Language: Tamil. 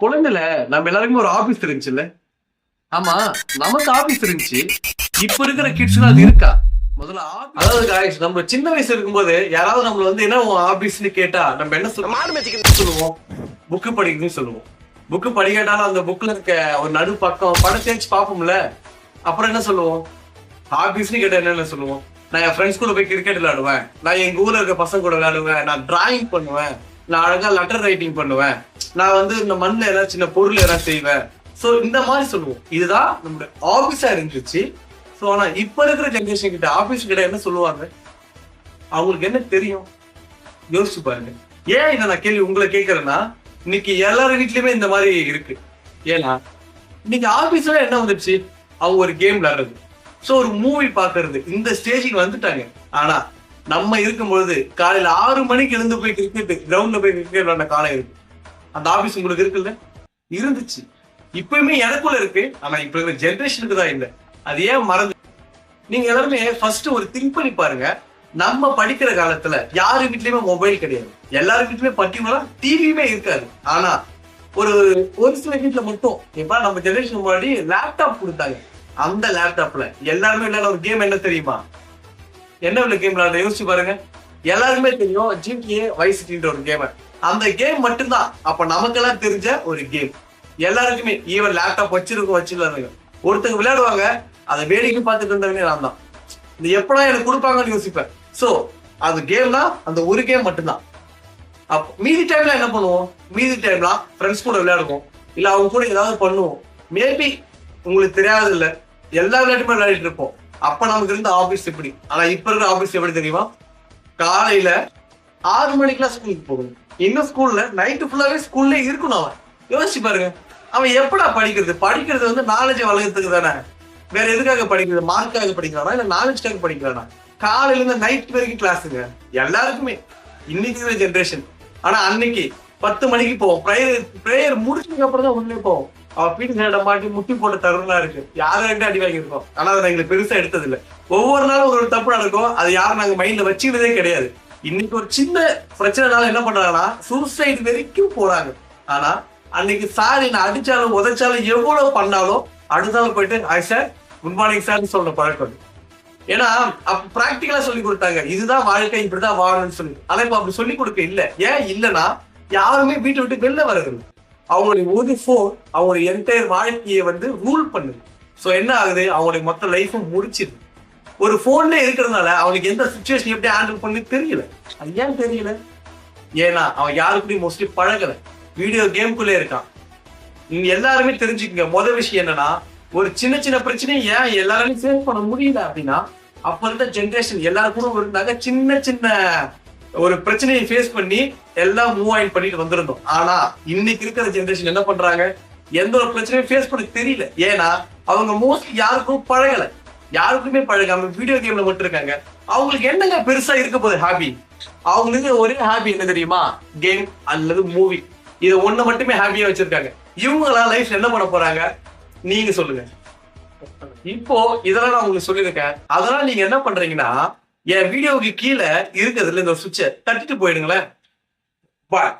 குழந்தைல நம்ம எல்லாருக்குமே ஒரு ஆபீஸ் இருந்துச்சுல்ல ஆமா நமக்கு ஆபீஸ் இருந்துச்சு இப்ப இருக்கிற கிட்ஸ்க்கு அது இருக்கா? முதல்ல அதாவது guys, நம்ம சின்ன வயசு இருக்கும்போது யாராவது நம்மள வந்து என்ன உன் ஆபீஸ்னு கேட்டா நம்ம என்ன சொல்லுவோம் சொல்லுவோம்? புக்கு படிக்கணும்னு சொல்லுவோம். புக்கு படிக்காட்டாலும் அந்த புக்ல இருக்க ஒரு நடு பக்கம் படம் தேய்ச்சி பார்ப்போம்ல. அப்புறம் என்ன சொல்லுவோம்? ஆபீஸ்னு கேட்டா என்னென்ன சொல்லுவோம்? நான் என் ஃப்ரெண்ட்ஸ் கூட போய் கிரிக்கெட் விளையாடுவேன். நான் எங்க ஊர்ல இருக்க பசங்க கூட விளையாடுவேன். நான் டிராயிங் பண்ணுவேன். நான் அழகா லெட்டர் ரைட்டிங் பண்ணுவேன். நான் வந்து இந்த மண்ணில் ஏதாவது சின்ன பொருள் ஏதாவது செய்வேன். ஸோ இந்த மாதிரி சொல்லுவோம். இதுதான் நம்மளோட ஆபீஸா இருந்துச்சு. ஸோ ஆனா இப்ப இருக்கிற ஜென்ரேஷன் கிட்ட ஆபீஸ் கிட்ட என்ன சொல்லுவாங்க? அவங்களுக்கு என்ன தெரியும்? யோசிச்சு பாருங்க. ஏன் இதை நான் கேள்வி உங்களை கேட்கறேன்னா இன்னைக்கு எல்லார் வீட்லயுமே இந்த மாதிரி இருக்கு. ஏன்னா இன்னைக்கு ஆபீஸ்ல என்ன வந்துச்சு அவங்க ஒரு கேம் விளையாடுறது. ஸோ ஒரு மூவி பாக்குறது இந்த ஸ்டேஜுக்கு வந்துட்டாங்க. ஆனா நம்ம இருக்கும் பொழுது காலையில ஆறு மணிக்கு எழுந்து போய் கிரிக்கெட் கிரவுண்ட்ல போய் கிரிக்கெட் விளையாட காலம் இருக்கு. அந்த ஆபீஸ் உங்களுக்கு இருக்குல்ல? இருந்துச்சு. இப்பயுமே எனக்குள்ள இருக்கு. ஆனா இப்ப இருக்கிற ஜென்ரேஷனுக்கு தான் இல்லை. அது ஏன் மறந்து நீங்க எல்லாருமே ஃபர்ஸ்ட் ஒரு திங்க் பண்ணி பாருங்க. நம்ம படிக்கிற காலத்துல யாரு வீட்லயுமே மொபைல் கிடையாது. எல்லாரு வீட்லயுமே பர்டிகுலரா டிவியுமே இருக்காது. ஆனா ஒரு ஒரு சில வீட்டுல மட்டும். இப்ப நம்ம ஜெனரேஷன் முன்னாடி லேப்டாப் கொடுத்தாங்க. அந்த லேப்டாப்ல எல்லாருமே விளையாட ஒரு கேம் என்ன தெரியுமா? என்ன உள்ள கேம் விளையாட யோசிச்சு பாருங்க. எல்லாருமே தெரியும் ஜிடிஏ வைசிட்டின்ற ஒரு கேமை அந்த கேம் மட்டும்தான். அப்ப நமக்கெல்லாம் தெரிஞ்ச ஒரு கேம் எல்லாருக்குமே ஈவன் லேப்டாப் வச்சிருக்கோம் வச்சிருக்காங்க ஒருத்தங்க விளையாடுவாங்க அதை வேடிக்கை பார்த்துட்டு இருந்தவனே நான் தான். இந்த எப்படா எனக்கு கொடுப்பாங்கன்னு யோசிப்பேன். சோ அது கேம்னா அந்த ஒரு கேம் மட்டும்தான். அப்போ மீதி டைம்ல என்ன பண்ணுவோம்? மீதி டைம்ல ஃப்ரெண்ட்ஸ் கூட விளையாடுவோம். இல்ல அவங்க கூட ஏதாவது பண்ணுவோம். மேபி உங்களுக்கு தெரியாது இல்ல எல்லா விளையாட்டுமே விளையாடிட்டு இருப்போம். அப்ப நமக்கு இருந்த ஆபீஸ் எப்படி? ஆனா இப்ப இருக்கிற ஆபீஸ் எப்படி தெரியுமா? காலையில ஆறு மணிக்கெல்லாம் ஸ்கூலுக்கு போகணும். இன்னும் ஸ்கூல்ல நைட்டு ஃபுல்லாவே ஸ்கூல்ல இருக்கணும் அவன். யோசிச்சு பாருங்க. அவன் எப்படா படிக்கிறது? படிக்கிறது வந்து நாலேஜ் வளர்க்கறதுக்கு தானே. வேற எதுக்காக படிக்கிறது? மார்க்காக படிக்கிறானா? இல்ல நாலேஜ்க்காக படிக்கிறானா? காலையில இருந்து நைட் வரைக்கும் கிளாஸுங்க எல்லாருக்குமே. இன்னைக்கு இருக்கிற ஜென்ரேஷன் ஆனா அன்னைக்கு பத்து மணிக்கு போவோம். ப்ரேயர் ப்ரேயர் முடிச்சதுக்கு அப்புறம் தான் உள்ளே போவோம். அவ பீட்டு சேட மாட்டி முட்டி போட்ட தருணா இருக்கு. யாரும் ரெண்டு அடி வாங்கியிருக்கோம்? ஆனா அதை எங்களுக்கு பெருசா எடுத்தது இல்லை ஒவ்வொரு நாளும் ஒரு ஒரு தப்பு நடக்கும். அது யாரும் நாங்க மைண்ட்ல வச்சுக்கிறதே கிடையாது. இன்னைக்கு ஒரு சின்ன பிரச்சனைனால என்ன பண்றாங்கன்னா சூசைட் வரைக்கும் போறாங்க. ஆனா அன்னைக்கு சார் என்ன அடிச்சாலும் உதைச்சாலும் எவ்வளவு பண்ணாலும் அடுத்த போயிட்டு ஐ சார் குட் மார்னிங் சார்னு சொல்ற பழக்கம் ஏன்னா அப்ப பிராக்டிக்கலா சொல்லி கொடுத்தாங்க. இதுதான் வாழ்க்கை இப்படிதான் வாழணும்னு சொல்லி. ஆனா இப்ப அப்படி சொல்லி கொடுக்க இல்ல. ஏன் இல்லைன்னா யாருமே வீட்டை விட்டு வெளில வரதில்லை. அவங்களுடைய ஒரு ஃபோன் அவங்களுடைய என்டையர் வாழ்க்கையை வந்து ரூல் பண்ணுது. ஸோ என்ன ஆகுது? அவங்களுடைய மொத்த லைஃபும் முடிச்சிருது. ஒரு போன்ல இருக்கிறதுனால அவனுக்கு எந்த சுச்சுவேஷன் எப்படி ஹேண்டில் பண்ணி தெரியல. அது ஏன் தெரியல? ஏன்னா அவன் யாரு மோஸ்ட்லி பழகல. வீடியோ கேம்குள்ளே இருக்கான். நீங்க எல்லாருமே தெரிஞ்சுக்கங்க. முதல் விஷயம் என்னன்னா ஒரு சின்ன சின்ன பிரச்சனையை ஏன் எல்லாராலையும் சேவ் பண்ண முடியல அப்படின்னா அப்ப இருந்த ஜென்ரேஷன் எல்லாருக்கும் இருந்தாங்க. சின்ன சின்ன ஒரு பிரச்சனையை ஃபேஸ் பண்ணி எல்லாம் மூவ் ஆயின் பண்ணிட்டு வந்திருந்தோம். ஆனா இன்னைக்கு இருக்கிற ஜென்ரேஷன் என்ன பண்றாங்க? எந்த ஒரு பிரச்சனையும் ஃபேஸ் பண்ண தெரியல. ஏன்னா அவங்க மோஸ்ட்லி யாருக்கும் பழகலை. யாருக்குமே பழகாம வீடியோ கேம்ல மட்டும் இருக்காங்க. அவங்களுக்கு என்னங்க பெருசா இருக்க போகுது ஹாபி அவங்களுக்கு ஒரே ஹாபி என்ன தெரியுமா? கேம் அல்லது மூவி இதை ஒண்ணு மட்டுமே ஹாப்பியா வச்சிருக்காங்க. இவங்களா லைஃப் என்ன பண்ண போறாங்க? நீங்க சொல்லுங்க. இப்போ இதெல்லாம் நான் உங்களுக்கு சொல்லியிருக்கேன். அதெல்லாம் நீங்க என்ன பண்றீங்கன்னா என் வீடியோவுக்கு கீழே இருக்கிறதுல இந்த சுவிட்சை தட்டிட்டு போயிடுங்களேன். பாய்